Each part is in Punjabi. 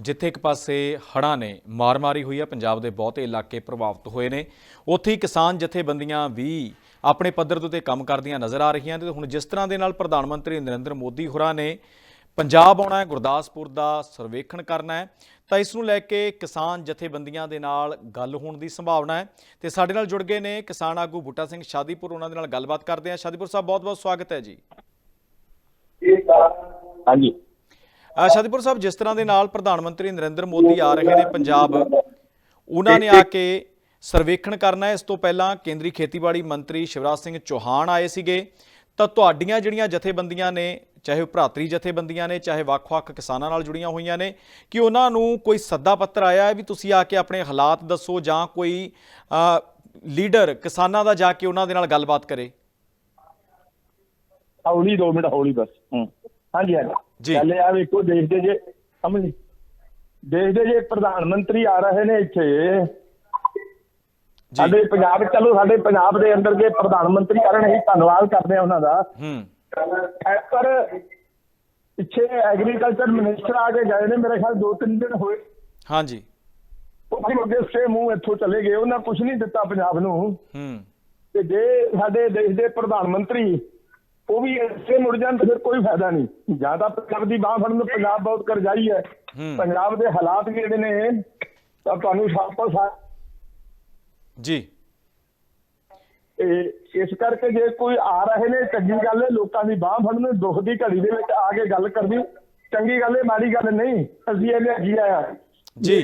ਜਿੱਥੇ ਇੱਕ ਪਾਸੇ ਹੜ੍ਹਾਂ ਨੇ ਮਾਰ ਮਾਰੀ ਹੋਈ ਹੈ ਪੰਜਾਬ ਦੇ ਬਹੁਤੇ ਇਲਾਕੇ ਪ੍ਰਭਾਵਿਤ ਹੋਏ ਨੇ। ਉੱਥੇ ਹੀ ਕਿਸਾਨ ਜਥੇਬੰਦੀਆਂ ਵੀ ਆਪਣੇ ਪੱਧਰ ਦੇ ਉੱਤੇ ਕੰਮ ਕਰਦੀਆਂ ਨਜ਼ਰ ਆ ਰਹੀਆਂ ਤੇ ਹੁਣ ਜਿਸ ਤਰ੍ਹਾਂ ਦੇ ਨਾਲ ਪ੍ਰਧਾਨ ਮੰਤਰੀ ਨਰਿੰਦਰ ਮੋਦੀ ਹੋਰਾਂ ਨੇ ਪੰਜਾਬ ਆਉਣਾ ਹੈ, ਗੁਰਦਾਸਪੁਰ ਦਾ ਸਰਵੇਖਣ ਕਰਨਾ ਹੈ, ਤਾਂ ਇਸ ਨੂੰ ਲੈ ਕੇ ਕਿਸਾਨ ਜਥੇਬੰਦੀਆਂ ਦੇ ਨਾਲ ਗੱਲ ਹੋਣ ਦੀ ਸੰਭਾਵਨਾ ਹੈ। ਤੇ ਸਾਡੇ ਨਾਲ ਜੁੜ ਗਏ ਨੇ ਕਿਸਾਨ ਆਗੂ ਬੂਟਾ ਸਿੰਘ ਸ਼ਾਦੀਪੁਰ, ਉਹਨਾਂ ਦੇ ਨਾਲ ਗੱਲਬਾਤ ਕਰਦੇ ਹਾਂ। ਸ਼ਾਦੀਪੁਰ ਸਾਹਿਬ, ਬਹੁਤ-ਬਹੁਤ ਸਵਾਗਤ ਹੈ ਜੀ। ਹਾਂਜੀ। ਸ਼ਾਦੀਪੁਰ ਸਾਹਿਬ ਜਿਸ ਤਰ੍ਹਾਂ ਦੇ ਨਾਲ ਪ੍ਰਧਾਨ ਮੰਤਰੀ ਨਰਿੰਦਰ ਮੋਦੀ ਆ ਰਹੇ ਨੇ ਪੰਜਾਬ ਉਹਨਾਂ ਨੇ ਆ ਕੇ ਸਰਵੇਖਣ ਕਰਨਾ ਹੈ। ਇਸ ਤੋਂ ਪਹਿਲਾਂ ਕੇਂਦਰੀ ਖੇਤੀਬਾੜੀ ਮੰਤਰੀ ਸ਼ਿਵਰਾਜ ਸਿੰਘ ਚੌਹਾਨ ਆਏ ਸੀਗੇ। ਤਾਂ ਤੁਹਾਡੀਆਂ ਜਿਹੜੀਆਂ ਜਥੇਬੰਦੀਆਂ ਨੇ ਚਾਹੇ ਉਹ ਭਰਾਤਰੀ ਜਥੇਬੰਦੀਆਂ ਨੇ ਚਾਹੇ ਵੱਖ-ਵੱਖ ਕਿਸਾਨਾਂ ਨਾਲ ਜੁੜੀਆਂ ਹੋਈਆਂ ਨੇ ਕਿ ਉਹਨਾਂ ਨੂੰ ਕੋਈ ਸੱਦਾ ਪੱਤਰ ਆਇਆ ਹੈ ਵੀ ਤੁਸੀਂ ਆ ਕੇ ਆਪਣੇ ਹਾਲਾਤ ਦੱਸੋ ਜਾਂ ਕੋਈ ਲੀਡਰ ਕਿਸਾਨਾਂ ਦਾ ਜਾ ਕੇ ਉਹਨਾਂ ਦੇ ਨਾਲ ਗੱਲਬਾਤ ਕਰੇ? ਹੌਲੀ 2 ਮਿੰਟ ਹੌਲੀ ਬਸ। ਹੂੰ। ਹਾਂਜੀ ਹਾਂਜੀ। ਇਹ ਆ ਵੇਖੋ ਦੇਸ਼ ਦੇ ਜੇ ਸਮਝ ਲਈ ਦੇਸ਼ ਦੇ ਜੇ ਪ੍ਰਧਾਨ ਮੰਤਰੀ ਆ ਰਹੇ ਨੇ ਇੱਥੇ। ਜੀ। ਸਾਡੇ ਪੰਜਾਬ ਚਲੋ ਸਾਡੇ ਪੰਜਾਬ ਦੇ ਅੰਦਰ ਜੇ ਪ੍ਰਧਾਨ ਮੰਤਰੀ ਕਰਨ ਅਸੀਂ ਧੰਨਵਾਦ ਕਰਦੇ ਆ ਉਹਨਾਂ ਦਾ। ਹੂੰ। ਪਰ ਪਿੱਛੇ ਐਗਰੀਕਲਚਰ ਮਿਨਿਸਟਰ ਆ ਕੇ ਗਏ ਨੇ ਮੇਰੇ ਖਿਆਲ ਦੋ ਤਿੰਨ ਦਿਨ ਹੋਏ। ਹਾਂਜੀ। ਉਹ ਫਿਰ ਅੱਗੇ ਸੇ ਮੂੰਹ ਇੱਥੋਂ ਚਲੇ ਗਏ ਉਹਨਾਂ ਕੁਝ ਨਹੀਂ ਦਿੱਤਾ ਪੰਜਾਬ ਨੂੰ। ਹੂੰ। ਤੇ ਜੇ ਸਾਡੇ ਦੇਸ਼ ਦੇ ਪ੍ਰਧਾਨ ਮੰਤਰੀ ਉਹ ਵੀ ਇੱਥੇ ਮੁੜ ਜਾਣ ਤਾਂ ਫਿਰ ਕੋਈ ਫਾਇਦਾ ਨਹੀਂ। ਜਾਂ ਤਾਂ ਪੰਜਾਬ ਦੀ ਬਾਹ ਫੜਨ ਨੂੰ ਪੰਜਾਬ ਬਹੁਤ ਕਰਜ਼ਾਈ ਹੈ। ਪੰਜਾਬ ਦੇ ਹਾਲਾਤ ਜਿਹੜੇ ਨੇ ਤਾਂ ਤੁਹਾਨੂੰ ਸਭ ਤੋਂ ਸਾ ਜੀ। ਇਸ ਕਰਕੇ ਜੇ ਕੋਈ ਆ ਰਹੇ ਨੇ ਚੰਗੀ ਗੱਲ ਹੈ ਲੋਕਾਂ ਦੀ ਬਾਹ ਫੜਨ ਦੁੱਖ ਦੀ ਘੜੀ ਦੇ ਵਿੱਚ ਆ ਕੇ ਗੱਲ ਕਰਨੀ। ਚੰਗੀ ਗੱਲ ਹੈ ਮਾੜੀ ਗੱਲ ਨਹੀਂ ਅਸੀਂ ਇਹਨੇ ਜੀ ਆਇਆ ਜੀ।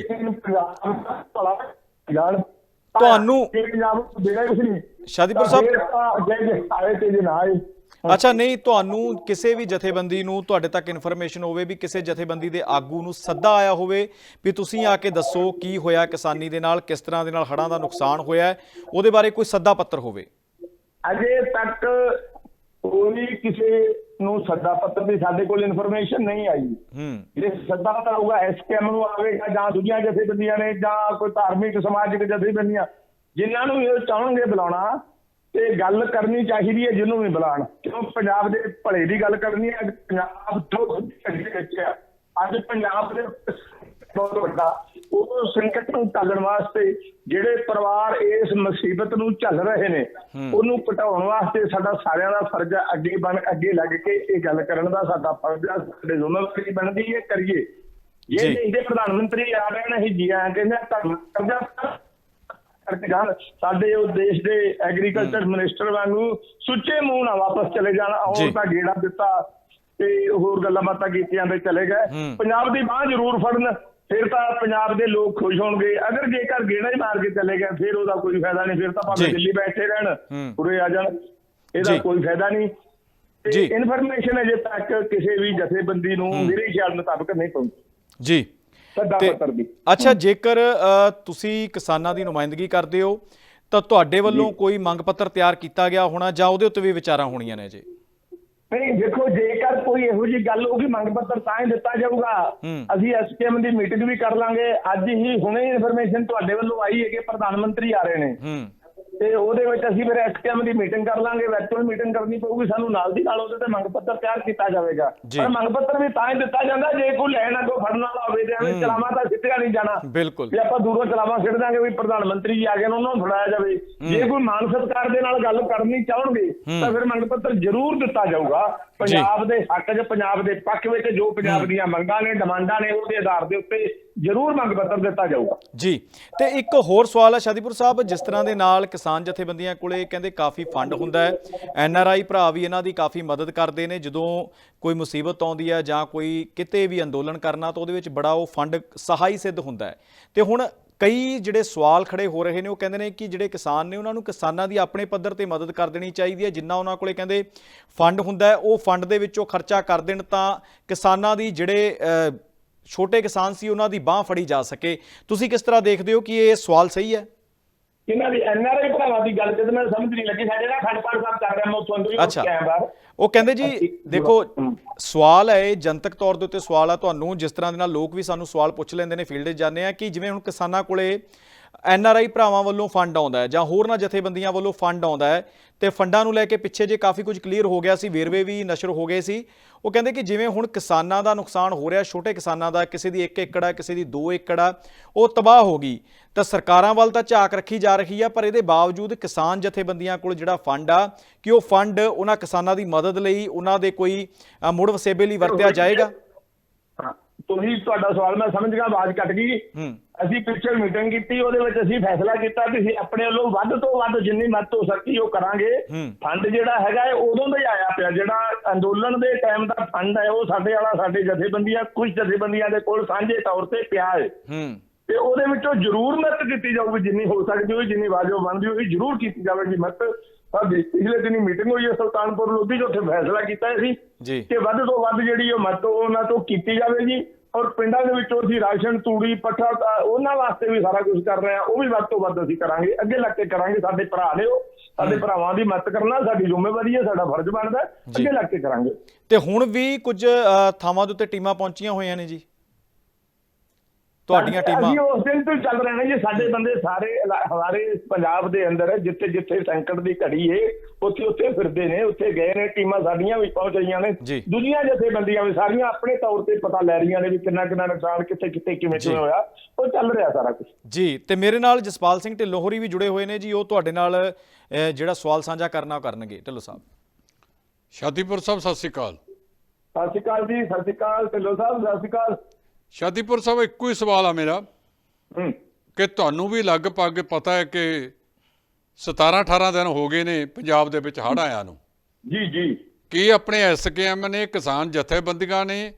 ਤੁਹਾਨੂੰ- ਪੰਜਾਬ ਨੂੰ ਦੇਣਾ ਕੁਝ ਨਹੀਂ ਸ਼ਾਦੀਪੁਰ ਸਾਹਿਬ- ਜੇ ਜੇ ਆਏ ਤੇ ਜੇ ਨਾ ਆਏ। ਅੱਛਾ ਨਹੀਂ ਤੁਹਾਨੂੰ ਕਿਸੇ ਵੀ ਜਥੇਬੰਦੀ ਨੂੰ ਤੁਹਾਡੇ ਤੱਕ ਇਨਫੋਰਮੇਸ਼ਨ ਹੋਵੇ ਵੀ ਕਿਸੇ ਜਥੇਬੰਦੀ ਦੇ ਆਗੂ ਨੂੰ ਸੱਦਾ ਆਇਆ ਹੋਵੇ ਵੀ ਤੁਸੀਂ ਆ ਕੇ ਦੱਸੋ ਕੀ ਹੋਇਆ ਕਿਸਾਨੀ ਦੇ ਨਾਲ ਕਿਸ ਤਰ੍ਹਾਂ ਦੇ ਨਾਲ ਹੜ੍ਹਾਂ ਦਾ ਨੁਕਸਾਨ ਹੋਇਆ ਹੈ, ਉਹਦੇ ਬਾਰੇ ਕੋਈ ਸੱਦਾ ਪੱਤਰ ਹੋਵੇ। ਅਜੇ ਤੱਕ ਕੋਈ ਕਿਸੇ ਨੂੰ ਸੱਦਾ ਪੱਤਰ ਦੀ ਸਾਡੇ ਕੋਲ ਇਨਫੋਰਮੇਸ਼ਨ ਨਹੀਂ ਆਈ। ਹੂੰ। ਜੇ ਸੱਦਾ ਪੱਤਰ ਆਊਗਾ ਐਸਕੇਐਮ ਨੂੰ ਆਵੇਗਾ ਜਾਂ ਦੁਨੀਆ ਜਥੇਬੰਦੀਆਂ ਨੇ ਜਾਂ ਕੋਈ ਧਾਰਮਿਕ ਸਮਾਜਿਕ ਜਥੇਬੰਦੀਆਂ ਜਿਨ੍ਹਾਂ ਨੂੰ ਇਹ ਚਾਹਣਗੇ ਬੁਲਾਉਣਾ ਤੇ ਗੱਲ ਕਰਨੀ ਚਾਹੀਦੀ ਹੈ ਜਿਹਨੂੰ ਵੀ ਬੁਲਾਣ ਕਿਉਂ? ਪੰਜਾਬ ਦੇ ਭਲੇ ਦੀ ਗੱਲ ਕਰਨੀ ਹੈ। ਪੰਜਾਬ ਤੋਂ ਚੰਗੇ ਵਿੱਚ ਆ। ਅੱਜ ਪੰਜਾਬ ਦੇ ਬਹੁਤ ਵੱਡਾ। ਉਹ ਸੰਕਟ ਨੂੰ ਟਾਲਣ ਵਾਸਤੇ ਜਿਹੜੇ ਪਰਿਵਾਰ ਇਸ ਮੁਸੀਬਤ ਨੂੰ ਝੱਲ ਰਹੇ ਨੇ ਉਹਨੂੰ ਘਟਾਉਣ ਵਾਸਤੇ ਸਾਡਾ ਸਾਰਿਆਂ ਦਾ ਫਰਜ਼ ਹੈ ਅੱਗੇ ਬਣ ਅੱਗੇ ਲੱਗ ਕੇ ਇਹ ਗੱਲ ਕਰਨ ਦਾ ਸਾਡਾ ਫਰਜ਼ ਹੈ ਸਾਡੇ ਜ਼ਿੰਮੇਵਾਰੀ ਬਣਦੀ ਹੈ ਕਰੀਏ। ਜੇ ਜੀ। ਦੇਸ਼ ਦੇ ਪ੍ਰਧਾਨ ਮੰਤਰੀ ਆ ਰਹੇ ਨੇ ਜੀ ਆਇਆਂ ਕਹਿੰਦੇ ਹਾਂ, ਧੰਨਵਾਦ ਕਰਦੇ ਹਾਂ। ਕਰਕੇ ਜਾਣ ਸਾਡੇ ਉਹ ਦੇਸ਼ ਦੇ ਐਗਰੀਕਲਚਰ ਮਿਨਿਸਟਰ ਵਾਂਗੂ ਸੁੱਚੇ ਮੂੰਹ ਨਾਲ ਵਾਪਸ ਚਲੇ ਜਾਣ। ਹੋਰ ਤਾਂ ਗੇੜਾ ਦਿੱਤਾ ਤੇ ਹੋਰ ਗੱਲਾਂ ਬਾਤਾਂ ਕੀਤੀਆਂ ਤੇ ਚਲੇ ਗਏ। ਪੰਜਾਬ ਦੀ ਬਾਹ ਜ਼ਰੂਰ ਫੜਨ ਫਿਰ ਤਾਂ ਪੰਜਾਬ ਦੇ ਲੋਕ ਖੁਸ਼ ਹੋਣਗੇ ਅਗਰ ਜੇਕਰ ਗੇੜਾ ਹੀ ਮਾਰ ਕੇ ਚਲੇ ਗਏ ਫਿਰ ਉਹਦਾ ਕੋਈ ਫਾਇਦਾ ਨਹੀਂ ਫਿਰ ਤਾਂ ਭਾਵੇਂ। ਦਿੱਲੀ ਬੈਠੇ ਰਹਿਣ। ਉਰੇ ਆ ਜਾਣ ਇਹਦਾ। ਕੋਈ ਫਾਇਦਾ ਨਹੀਂ ਜੀ। ਤੇ ਇਨਫੋਰਮੇਸ਼ਨ ਅਜੇ ਤੱਕ ਕਿਸੇ ਵੀ ਜਥੇਬੰਦੀ ਨੂੰ ਮੇਰੇ ਖਿਆਲ ਮੁਤਾਬਕ ਨਹੀਂ ਪਹੁੰਚੀ ਜੀ ਸੱਦਾ ਪੱਤਰ ਦੀ। ਅੱਛਾ ਜੇਕਰ ਤੁਸੀਂ ਕਿਸਾਨਾਂ ਦੀ ਨੁਮਾਇੰਦਗੀ ਕਰਦੇ ਹੋ ਤਾਂ ਤੁਹਾਡੇ ਵੱਲੋਂ ਕੋਈ ਮੰਗ ਪੱਤਰ ਤਿਆਰ ਕੀਤਾ ਗਿਆ ਹੋਣਾ ਜਾਂ ਉਹਦੇ ਉੱਤੇ ਵੀ ਵਿਚਾਰਾਂ ਹੋਣੀਆਂ ਨੇ ਜੀ? ਨਹੀਂ ਦੇਖੋ ਜੇਕਰ ਕੋਈ ਇਹੋ ਜੀ ਗੱਲ ਹੋਊਗੀ ਮੰਗ ਪੱਤਰ ਤਾਂ ਹੀ ਦਿੱਤਾ ਜਾਊਗਾ। ਅਸੀਂ ਐਸਕੇਐਮ ਦੀ ਮੀਟਿੰਗ ਵੀ ਕਰ ਲਾਂਗੇ। ਅੱਜ ਹੀ ਹੁਣੇ ਇਨਫੋਰਮੇਸ਼ਨ ਤੁਹਾਡੇ ਵੱਲੋਂ ਆਈ ਹੈ ਕਿ ਪ੍ਰਧਾਨ ਮੰਤਰੀ ਆ ਰਹੇ ਨੇ। ਹੂੰ। ਤੇ ਉਹਦੇ ਵਿੱਚ ਅਸੀਂ ਫਿਰ ਐਸਕੇਐਮ ਦੀ ਮੀਟਿੰਗ ਕਰ ਲਾਂਗੇ ਵਰਚੁਅਲ ਮੀਟਿੰਗ ਕਰਨੀ ਪਊਗੀ ਸਾਨੂੰ ਨਾਲ ਦੀ ਨਾਲ ਉਹਦੇ ਤੇ ਮੰਗ ਪੱਤਰ ਤਿਆਰ ਕੀਤਾ ਜਾਵੇਗਾ। ਜੀ। ਪਰ ਮੰਗ ਪੱਤਰ ਵੀ ਤਾਂ ਹੀ ਦਿੱਤਾ ਜਾਂਦਾ ਜੇ ਕੋਈ ਲੈਣ ਅੱਗੋਂ ਫੜਨ ਵਾਲਾ ਹੋਵੇ ਤੇ ਐਵੇਂ ਚਲਾਵਾ ਤਾਂ ਸਿੱਟਿਆ ਨਹੀਂ ਜਾਣਾ। ਬਿਲਕੁਲ। ਵੀ ਆਪਾਂ ਦੂਰੋਂ ਚਲਾਵਾ ਸਿੱਟ ਦਾਂਗੇ ਵੀ ਪ੍ਰਧਾਨ ਮੰਤਰੀ ਜੀ ਆ ਗਏ ਨੇ ਉਹਨਾਂ ਨੂੰ ਫੜਾਇਆ ਜਾਵੇ। ਜੇ ਕੋਈ ਮਾਨ ਸਤਿਕਾਰ ਦੇ ਨਾਲ ਗੱਲ ਕਰਨੀ ਚਾਹਣਗੇ ਤਾਂ ਫਿਰ ਮੰਗ ਪੱਤਰ ਜ਼ਰੂਰ ਦਿੱਤਾ ਜਾਊਗਾ। ਪੰਜਾਬ ਦੇ ਹੱਕ 'ਚ ਪੰਜਾਬ ਦੇ ਪੱਖ ਵਿੱਚ ਜੋ ਪੰਜਾਬ ਦੀਆਂ ਮੰਗਾਂ ਨੇ ਡਿਮਾਂਡਾਂ ਨੇ ਉਹਦੇ ਆਧਾਰ ਦੇ ਉੱਤੇ ਜ਼ਰੂਰ ਮੰਗ ਪੱਤਰ ਦਿੱਤਾ ਜਾਊਗਾ। ਜੀ ਤੇ ਇੱਕ ਹੋਰ ਸਵਾਲ ਹੈ ਸ਼ਾਦੀਪੁਰ ਸਾਹਿਬ ਜਿਸ ਤਰ੍ਹਾਂ ਦੇ ਨਾਲ ਕਿਸਾਨ ਜਥੇਬੰਦੀਆਂ ਕੋਲੇ ਕਹਿੰਦੇ ਕਾਫੀ ਫੰਡ ਹੁੰਦਾ ਹੈ ਐਨ ਆਰ ਆਈ ਭਰਾ ਵੀ ਇਹਨਾਂ ਦੀ ਕਾਫੀ ਮਦਦ ਕਰਦੇ ਨੇ ਜਦੋਂ ਕੋਈ ਮੁਸੀਬਤ ਆਉਂਦੀ ਹੈ ਜਾਂ ਕੋਈ ਕਿਤੇ ਵੀ ਅੰਦੋਲਨ ਕਰਨਾ ਤਾਂ ਉਹਦੇ ਵਿੱਚ ਬੜਾ ਉਹ ਫੰਡ ਸਹਾਈ ਸਿੱਧ ਹੁੰਦਾ ਹੈ। ਤੇ ਹੁਣ ਕਈ ਜਿਹੜੇ ਸਵਾਲ ਖੜੇ ਹੋ ਰਹੇ ਨੇ, ਉਹ ਕਹਿੰਦੇ ਨੇ ਕਿ ਜਿਹੜੇ ਕਿਸਾਨ ਨੇ, ਉਹਨਾਂ ਨੂੰ ਕਿਸਾਨਾਂ ਦੀ ਆਪਣੇ ਪੱਧਰ ਤੇ ਮਦਦ ਕਰ ਦੇਣੀ ਚਾਹੀਦੀ ਹੈ। ਜਿੰਨਾ ਉਹਨਾਂ ਕੋਲੇ ਕਹਿੰਦੇ ਫੰਡ ਹੁੰਦਾ ਉਹ ਫੰਡ ਦੇ ਵਿੱਚੋਂ ਖਰਚਾ ਕਰ ਦੇਣ ਤਾਂ ਕਿਸਾਨਾਂ ਦੀ ਜਿਹੜੇ ਛੋਟੇ ਕਿਸਾਨ ਸੀ, ਉਹਨਾਂ ਦੀ ਬਾਹ ਫੜੀ ਜਾ ਸਕੇ। ਤੁਸੀਂ ਕਿਸ ਤਰ੍ਹਾਂ ਦੇਖਦੇ ਹੋ ਕਿ ਇਹ ਸਵਾਲ ਸਹੀ ਹੈ? ਇਹਨਾਂ ਦੀ ਐਨਆਰਆਈ ਭਰਾਵਾਂ ਦੀ ਗੱਲ ਤੇ ਮੈਨੂੰ ਸਮਝ ਨਹੀਂ ਲੱਗੀ। ਸਾਡੇ ਨਾਲ ਖੰਡਪਾਲ ਸਾਹਿਬ ਕਰ ਰਿਹਾ ਮੈਂ ਉੱਥੋਂ ਅੰਦਰ ਹੀ ਬਾਹਰ। ਉਹ ਕਹਿੰਦੇ ਜੀ ਦੇਖੋ। ਸਵਾਲ ਹੈ ਜਨਤਕ ਤੌਰ ਦੇ ਉੱਤੇ ਸਵਾਲ ਆ ਤੁਹਾਨੂੰ। ਜਿਸ ਤਰ੍ਹਾਂ ਦੇ ਨਾਲ ਲੋਕ ਵੀ ਸਾਨੂੰ ਸਵਾਲ ਪੁੱਛ ਲੈਂਦੇ ਨੇ ਫੀਲਡ 'ਚ ਜਾਂਦੇ ਆ ਕਿ ਜਿਵੇਂ ਹੁਣ ਕਿਸਾਨਾਂ ਕੋਲੇ ਐਨ ਆਰ ਆਈ ਭਰਾਵਾਂ ਵੱਲੋਂ ਫੰਡ ਆਉਂਦਾ ਹੈ ਜਾਂ ਹੋਰਨਾਂ ਜਥੇਬੰਦੀਆਂ ਵੱਲੋਂ ਫੰਡ ਆਉਂਦਾ ਹੈ ਤੇ ਫੰਡਾਂ ਨੂੰ ਲੈ ਕੇ ਪਿੱਛੇ ਜੇ ਕਾਫੀ ਕੁਝ ਕਲੀਅਰ ਹੋ ਗਿਆ ਸੀ, ਵੇਰਵੇ ਵੀ ਨਸ਼ਰ ਹੋ ਗਏ ਸੀ। ਉਹ ਕਹਿੰਦੇ ਕਿ ਜਿਵੇਂ ਹੁਣ ਕਿਸਾਨਾਂ ਦਾ ਨੁਕਸਾਨ ਹੋ ਰਿਹਾ, ਛੋਟੇ ਕਿਸਾਨਾਂ ਦਾ, ਕਿਸੇ ਦੀ 1 ਏਕੜ ਆ, ਕਿਸੇ ਦੀ 2 ਏਕੜ ਆ, ਉਹ ਤਬਾਹ ਹੋ ਗਈ। ਤਾਂ ਸਰਕਾਰਾਂ ਵੱਲ ਤਾਂ ਝਾਕ ਰੱਖੀ ਜਾ ਰਹੀ ਆ, ਪਰ ਇਹਦੇ ਬਾਵਜੂਦ ਕਿਸਾਨ ਜਥੇਬੰਦੀਆਂ ਕੋਲ ਜਿਹੜਾ ਫੰਡ ਆ, ਕਿ ਉਹ ਫੰਡ ਉਹਨਾਂ ਕਿਸਾਨਾਂ ਦੀ ਮਦਦ ਲਈ, ਉਹਨਾਂ ਦੇ ਕੋਈ ਮੁੜ ਵਸੇਬੇ ਲਈ ਵਰਤਿਆ ਜਾਏਗਾ? ਤੁਸੀਂ ਤੁਹਾਡਾ ਸਵਾਲ ਮੈਂ ਸਮਝ ਗਿਆ ਆਵਾਜ਼ ਕੱਟ ਗਈ। ਅਸੀਂ ਪਿੱਛੇ ਮੀਟਿੰਗ ਕੀਤੀ ਉਹਦੇ ਵਿੱਚ ਅਸੀਂ ਫੈਸਲਾ ਕੀਤਾ ਕਿ ਅਸੀਂ ਆਪਣੇ ਵੱਲੋਂ ਵੱਧ ਤੋਂ ਵੱਧ ਜਿੰਨੀ ਮਦਦ ਹੋ ਸਕਦੀ ਉਹ ਕਰਾਂਗੇ। ਫੰਡ ਜਿਹੜਾ ਹੈਗਾ ਇਹ ਉਦੋਂ ਦਾ ਹੀ ਆਇਆ ਪਿਆ ਜਿਹੜਾ ਅੰਦੋਲਨ ਦੇ ਟਾਈਮ ਦਾ ਫੰਡ ਹੈ ਉਹ ਸਾਡੇ ਵਾਲਾ ਸਾਡੇ ਜਥੇਬੰਦੀਆਂ ਕੁਝ ਜਥੇਬੰਦੀਆਂ ਦੇ ਕੋਲ ਸਾਂਝੇ ਤੌਰ ਤੇ ਪਿਆ ਹੈ। ਤੇ ਉਹਦੇ ਵਿੱਚੋਂ ਜ਼ਰੂਰ ਮਦਦ ਕੀਤੀ ਜਾਊਗੀ ਜਿੰਨੀ ਹੋ ਸਕਦੀ ਹੋਈ ਜਿੰਨੀ ਵਾਜੋ ਬਣਦੀ ਹੋਈ ਜ਼ਰੂਰ ਕੀਤੀ ਜਾਵੇਗੀ ਮਦਦ। ਸਾਡੀ ਪਿਛਲੇ ਦਿਨੀ ਮੀਟਿੰਗ ਹੋਈ ਹੈ ਸੁਲਤਾਨਪੁਰ ਲੋਧੀ 'ਚ ਉੱਥੇ ਫੈਸਲਾ ਕੀਤਾ ਸੀ ਜੀ। ਕਿ ਵੱਧ ਤੋਂ ਵੱਧ ਜਿਹੜੀ ਉਹ ਮਦਦ ਉਹਨਾਂ ਤੋਂ ਕੀਤੀ ਜਾਵੇਗੀ। ਔਰ ਪਿੰਡਾਂ ਦੇ ਵਿੱਚੋਂ ਅਸੀਂ ਰਾਸ਼ਨ ਤੂੜੀ ਪੱਠਾ ਉਹਨਾਂ ਵਾਸਤੇ ਵੀ ਸਾਰਾ ਕੁਝ ਕਰ ਰਹੇ ਹਾਂ। ਉਹ ਵੀ ਵੱਧ ਤੋਂ ਵੱਧ ਅਸੀਂ ਕਰਾਂਗੇ ਅੱਗੇ ਲੱਗ ਕੇ ਕਰਾਂਗੇ। ਸਾਡੇ ਭਰਾ ਨੇ ਉਹ ਸਾਡੇ ਭਰਾਵਾਂ ਦੀ ਮਦਦ ਕਰਨਾ ਸਾਡੀ ਜ਼ਿੰਮੇਵਾਰੀ ਹੈ ਸਾਡਾ ਫਰਜ਼ ਬਣਦਾ। ਅੱਗੇ ਲੱਗ ਕੇ ਕਰਾਂਗੇ। ਤੇ ਹੁਣ ਵੀ ਕੁਝ ਥਾਵਾਂ ਦੇ ਉੱਤੇ ਟੀਮਾਂ ਪਹੁੰਚੀਆਂ ਹੋਈਆਂ ਨੇ ਜੀ? ਤੁਹਾਡੀਆਂ ਟੀਮਾਂ ਅਸੀਂ ਉਸ ਦਿਨ ਤੋਂ ਚੱਲ ਰਹੇ ਨੇ ਜੀ ਸਾਡੇ ਬੰਦੇ ਸਾਰੇ ਹਮਾਰੇ ਪੰਜਾਬ ਦੇ ਅੰਦਰ ਜਿੱਥੇ ਜਿੱਥੇ ਸੰਕਟ ਦੀ ਘੜੀ ਏ ਉੱਥੇ ਉੱਥੇ ਫਿਰਦੇ ਨੇ ਉੱਥੇ ਗਏ ਨੇ ਟੀਮਾਂ ਸਾਡੀਆਂ ਵੀ ਪਹੁੰਚ ਰਹੀਆਂ ਨੇ। ਦੁਨੀਆ ਜਥੇਬੰਦੀਆਂ ਵੀ ਸਾਰੀਆਂ ਆਪਣੇ ਤੌਰ ਤੇ ਪਤਾ ਲੈ ਰਹੀਆਂ ਨੇ ਵੀ ਕਿੰਨਾ ਕਿੰਨਾ ਨੁਕਸਾਨ ਕਿੱਥੇ ਕਿੱਥੇ ਕਿਵੇਂ। ਕਿਵੇਂ ਹੋਇਆ। ਉਹ ਚੱਲ ਰਿਹਾ ਸਾਰਾ ਕੁਝ ਜੀ ਤੇ ਮੇਰੇ ਨਾਲ ਜਸਪਾਲ ਸਿੰਘ ਢਿੱਲੋਂ ਹੋਰੀ ਵੀ ਜੁੜੇ ਹੋਏ ਨੇ ਜੀ ਉਹ ਤੁਹਾਡੇ ਨਾਲ ਜਿਹੜਾ ਸਵਾਲ ਸਾਂਝਾ ਕਰਨਾ ਉਹ ਕਰਨਗੇ। ਢਿੱਲੋਂ ਸਾਹਿਬ। ਸ਼ਾਦੀਪੁਰ ਸਾਹਿਬ ਸਤਿ ਸ੍ਰੀ ਅਕਾਲ। ਸਤਿ ਸ਼੍ਰੀ ਅਕਾਲ ਜੀ ਸਤਿ ਸ਼੍ਰੀ ਅਕਾਲ ਢਿੱਲੋਂ ਸਾਹਿਬ ਸਤਿ ਸ਼੍ਰੀ ਅਕਾਲ। ਸ਼ਾਦੀਪੁਰ ਸਾਹਿਬ ਇੱਕੋ ਹੀ ਸਵਾਲ ਆ ਮੇਰਾ ਹੂੰ। ਕਿ ਤੁਹਾਨੂੰ ਵੀ ਲਗਭਗ ਪਤਾ ਹੈ ਕਿ 17 18 ਦਿਨ ਹੋ ਗਏ ਨੇ ਪੰਜਾਬ ਦੇ ਵਿੱਚ ਹੜ੍ਹ ਆਇਆ ਨੂੰ। ਜੀ ਜੀ। ਕੀ ਆਪਣੇ ਐਸਕੇਐਮ ਨੇ ਕਿਸਾਨ ਜਥੇਬੰਦੀਆਂ ਨੇ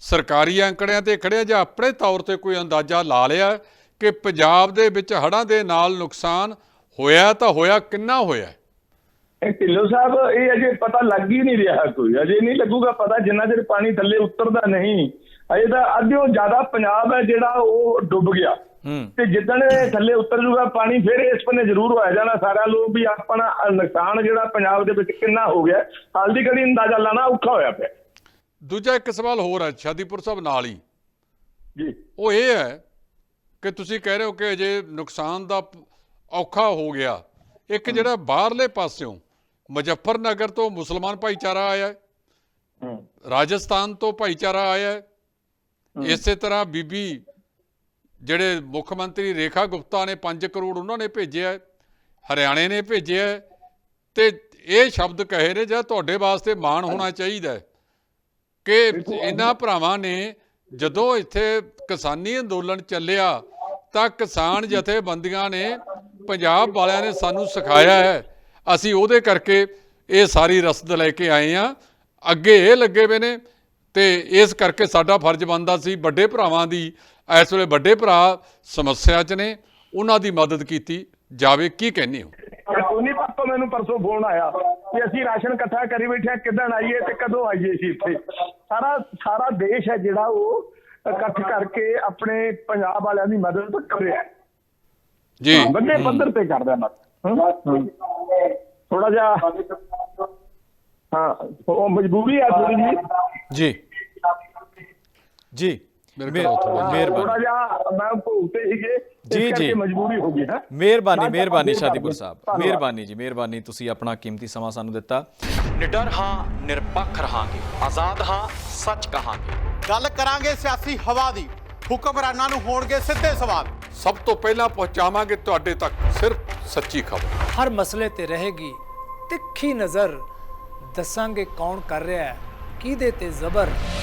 ਸਰਕਾਰੀ ਅੰਕੜਿਆਂ ਤੇ ਖੜਿਆ ਜਾਂ ਆਪਣੇ ਤੌਰ ਤੇ ਕੋਈ ਅੰਦਾਜ਼ਾ ਲਾ ਲਿਆ ਕਿ ਪੰਜਾਬ ਦੇ ਵਿੱਚ ਹੜ੍ਹਾਂ ਦੇ ਨਾਲ ਨੁਕਸਾਨ ਹੋਇਆ ਤਾਂ ਹੋਇਆ ਕਿੰਨਾ ਹੋਇਆ? ਇਹ ਢਿੱਲੋਂ ਸਾਹਿਬ ਇਹ ਅਜੇ ਪਤਾ ਲੱਗ ਹੀ ਨਹੀਂ ਰਿਹਾ ਕੋਈ। ਅਜੇ ਨਹੀਂ ਲੱਗੂਗਾ ਪਤਾ ਜਿੰਨਾ ਚਿਰ ਪਾਣੀ ਥੱਲੇ ਉਤਰਦਾ ਨਹੀਂ ਅਜੇ ਤਾਂ ਅੱਧਿਓਂ ਜ਼ਿਆਦਾ ਪੰਜਾਬ ਹੈ ਜਿਹੜਾ ਉਹ ਡੁੱਬ ਗਿਆ। ਤੇ ਜਿੱਦਣ ਥੱਲੇ ਉਤਰ ਜੂਗਾ ਪਾਣੀ ਫਿਰ ਇਸ ਪੰਨੇ ਜ਼ਰੂਰ ਹੋਇਆ ਜਾਣਾ ਸਾਰਿਆਂ ਨੂੰ ਵੀ ਆਪਣਾ ਨੁਕਸਾਨ ਜਿਹੜਾ ਪੰਜਾਬ ਦੇ ਵਿੱਚ ਕਿੰਨਾ ਹੋ ਗਿਆ। ਹਾਲ ਦੀ ਘੜੀ ਅੰਦਾਜ਼ਾ ਲਾਣਾ ਔਖਾ ਹੋਇਆ ਪਿਆ। ਦੂਜਾ ਇੱਕ ਸਵਾਲ ਹੋਰ ਹੈ ਸ਼ਾਦੀਪੁਰ ਸਾਹਿਬ ਨਾਲ ਹੀ। ਜੀ। ਉਹ ਇਹ ਹੈ ਕਿ ਤੁਸੀਂ ਕਹਿ ਰਹੇ ਹੋ ਕਿ ਅਜੇ ਨੁਕਸਾਨ ਦਾ ਔਖਾ ਹੋ ਗਿਆ। ਇੱਕ ਜਿਹੜਾ ਬਾਹਰਲੇ ਪਾਸਿਓਂ ਮੁਜ਼ੱਫਰਨਗਰ ਤੋਂ ਮੁਸਲਮਾਨ ਭਾਈਚਾਰਾ ਆਇਆ ਹੈ। ਹੂੰ। ਰਾਜਸਥਾਨ ਤੋਂ ਭਾਈਚਾਰਾ ਆਇਆ ਹੈ। ਇਸੇ ਤਰ੍ਹਾਂ ਬੀਬੀ ਜਿਹੜੇ ਮੁੱਖ ਮੰਤਰੀ ਰੇਖਾ ਗੁਪਤਾ ਨੇ 5 ਕਰੋੜ ਉਹਨਾਂ ਨੇ ਭੇਜਿਆ ਹਰਿਆਣੇ ਨੇ ਭੇਜਿਆ ਤੇ ਇਹ ਸ਼ਬਦ ਕਹੇ ਨੇ ਜਾਂ ਤੁਹਾਡੇ ਵਾਸਤੇ ਮਾਣ ਹੋਣਾ ਚਾਹੀਦਾ ਕਿ ਇਹਨਾਂ ਭਰਾਵਾਂ ਨੇ ਜਦੋਂ ਇੱਥੇ ਕਿਸਾਨੀ ਅੰਦੋਲਨ ਚੱਲਿਆ ਤਾਂ ਕਿਸਾਨ ਜਥੇਬੰਦੀਆਂ ਨੇ ਪੰਜਾਬ ਵਾਲਿਆਂ ਨੇ ਸਾਨੂੰ ਸਿਖਾਇਆ ਹੈ ਅਸੀਂ ਉਹਦੇ ਕਰਕੇ ਇਹ ਸਾਰੀ ਰਸਦ ਲੈ ਕੇ ਆਏ ਆ ਅੱਗੇ ਇਹ ਲੱਗੇ ਵੇ ਨੇ ਤੇ ਇਸ ਕਰਕੇ ਸਾਡਾ ਫਰਜ਼ ਬਣਦਾ ਸੀ ਵੱਡੇ ਭਰਾਵਾਂ ਦੀ ਇਸ ਵੇਲੇ ਵੱਡੇ ਭਰਾ ਸਮੱਸਿਆ 'ਚ ਨੇ ਉਹਨਾਂ ਦੀ ਮਦਦ ਕੀਤੀ ਜਾਵੇ ਕੀ ਕਹਿੰਦੇ ਹੋ? ਉਹਨੀ ਪਾਪਾ ਮੈਨੂੰ ਪਰਸੋਂ ਫੋਨ ਆਇਆ ਕਿ ਅਸੀਂ ਰਾਸ਼ਨ ਇਕੱਠਾ ਕਰੀ ਬੈਠੇ ਹਾਂ ਕਿੱਦਣ ਆਈਏ ਤੇ ਕਦੋਂ ਆਈਏ ਸੀ ਇੱਥੇ? ਸਾਰਾ ਸਾਰਾ ਦੇਸ਼ ਹੈ ਜਿਹੜਾ ਉਹ ਇਕੱਠ ਕਰਕੇ ਆਪਣੇ ਪੰਜਾਬ ਵਾਲਿਆਂ ਦੀ ਮਦਦ ਕਰ ਰਿਹਾ ਹੈ। ਜੀ। ਵੱਡੇ ਪੱਧਰ ਤੇ ਕਰਦਾ ਮਤ ਥੋੜਾ ਜਿਹਾ ਹਾਂ ਉਹ ਮਜਬੂਰੀ ਹੈ ਥੋੜੀ ਜੀ ਜੀ। ਜੀ। ਥੋੜਾ ਮਿਹਰਬਾਨੀ। ਜਿਹਾ ਮੈਂ ਭੁਗਤੇ ਸੀਗੇ ਇਸ ਜੀ, ਜੀ। ਕਰਕੇ ਮਜਬੂਰੀ ਹੋ ਗਈ ਹੈ ਮਿਹਰਬਾਨੀ ਸ਼ਾਦੀਪੁਰ ਸਾਹਿਬ। ਮਿਹਰਬਾਨੀ ਜੀ ਮਿਹਰਬਾਨੀ। ਤੁਸੀਂ ਆਪਣਾ ਕੀਮਤੀ ਸਮਾਂ ਸਾਨੂੰ ਦਿੱਤਾ। ਨਿਡਰ ਹਾਂ ਨਿਰਪੱਖ ਰਹਾਂਗੇ। ਆਜ਼ਾਦ ਹਾਂ ਸੱਚ ਕਹਾਂਗੇ। ਗੱਲ ਕਰਾਂਗੇ ਸਿਆਸੀ ਹਵਾ ਦੀ। ਹੁਕਮਰਾਨਾਂ ਨੂੰ ਹੋਣਗੇ ਸਿੱਧੇ ਸਵਾਲ। ਸਭ ਤੋਂ ਪਹਿਲਾਂ ਪਹੁੰਚਾਵਾਂਗੇ ਤੁਹਾਡੇ ਤੱਕ ਸਿਰਫ ਸੱਚੀ ਖਬਰ। ਹਰ ਮਸਲੇ ਤੇ ਰਹੇਗੀ ਤਿੱਖੀ ਨਜ਼ਰ। ਦੱਸਾਂਗੇ ਕੌਣ ਕਰ ਰਿਹਾ ਹੈ ਕਿਹਦੇ ਤੇ ਜ਼ਬਰ।